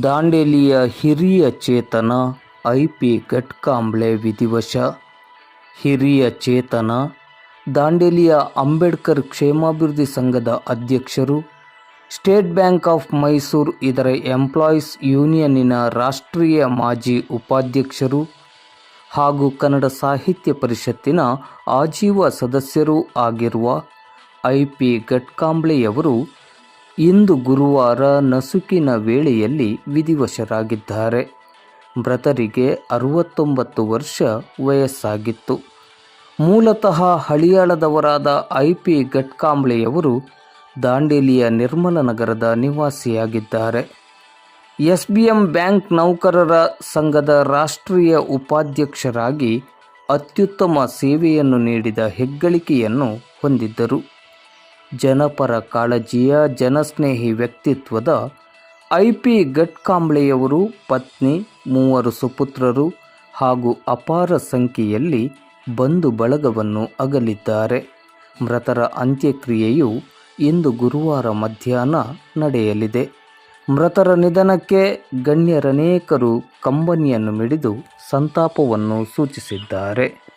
ದಾಂಡೇಲಿಯ ಹಿರಿಯ ಚೇತನ I P ಘಟ್ಕಾಂಬ್ಳೆ ವಿಧಿವಶ. ಹಿರಿಯ ಚೇತನ, ದಾಂಡೇಲಿಯ ಅಂಬೇಡ್ಕರ್ ಕ್ಷೇಮಾಭಿವೃದ್ಧಿ ಸಂಘದ ಅಧ್ಯಕ್ಷರು, ಸ್ಟೇಟ್ ಬ್ಯಾಂಕ್ ಆಫ್ ಮೈಸೂರು ಇದರ ಎಂಪ್ಲಾಯೀಸ್ ಯೂನಿಯನ್ನಿನ ರಾಷ್ಟ್ರೀಯ ಮಾಜಿ ಉಪಾಧ್ಯಕ್ಷರು ಹಾಗೂ ಕನ್ನಡ ಸಾಹಿತ್ಯ ಪರಿಷತ್ತಿನ ಆಜೀವ ಸದಸ್ಯರೂ ಆಗಿರುವ ಐ ಪಿ ಘಟ್ಕಾಂಬ್ಳೆಯವರು ಇಂದು ಗುರುವಾರ ನಸುಕಿನ ವೇಳೆಯಲ್ಲಿ ವಿಧಿವಶರಾಗಿದ್ದಾರೆ. ಮೃತರಿಗೆ ಅರವತ್ತೊಂಬತ್ತು ವರ್ಷ ವಯಸ್ಸಾಗಿತ್ತು. ಮೂಲತಃ ಹಳಿಯಾಳದವರಾದ ಐ ಪಿ ಘಟ್ಕಾಂಬ್ಳೆಯವರು ದಾಂಡೇಲಿಯ ನಿರ್ಮಲ ನಗರದ ನಿವಾಸಿಯಾಗಿದ್ದಾರೆ. ಎಸ್ ಬಿ ಎಂ ಬ್ಯಾಂಕ್ ನೌಕರರ ಸಂಘದ ರಾಷ್ಟ್ರೀಯ ಉಪಾಧ್ಯಕ್ಷರಾಗಿ ಅತ್ಯುತ್ತಮ ಸೇವೆಯನ್ನು ನೀಡಿದ ಹೆಗ್ಗಳಿಕೆಯನ್ನು ಹೊಂದಿದ್ದರು. ಜನಪರ ಕಾಳಜಿಯ ಜನಸ್ನೇಹಿ ವ್ಯಕ್ತಿತ್ವದ ಐ ಪಿ ಗಟ್ಕಾಂಬ್ಳೆಯವರು, ಪತ್ನಿ, ಮೂವರು ಸುಪುತ್ರರು ಹಾಗೂ ಅಪಾರ ಸಂಖ್ಯೆಯಲ್ಲಿ ಬಂಧು ಬಳಗವನ್ನು ಅಗಲಿದ್ದಾರೆ. ಮೃತರ ಅಂತ್ಯಕ್ರಿಯೆಯು ಇಂದು ಗುರುವಾರ ಮಧ್ಯಾಹ್ನ ನಡೆಯಲಿದೆ. ಮೃತರ ನಿಧನಕ್ಕೆ ಗಣ್ಯರನೇಕರು ಕಂಬನಿಯನ್ನು ಮಿಡಿದು ಸಂತಾಪವನ್ನು ಸೂಚಿಸಿದ್ದಾರೆ.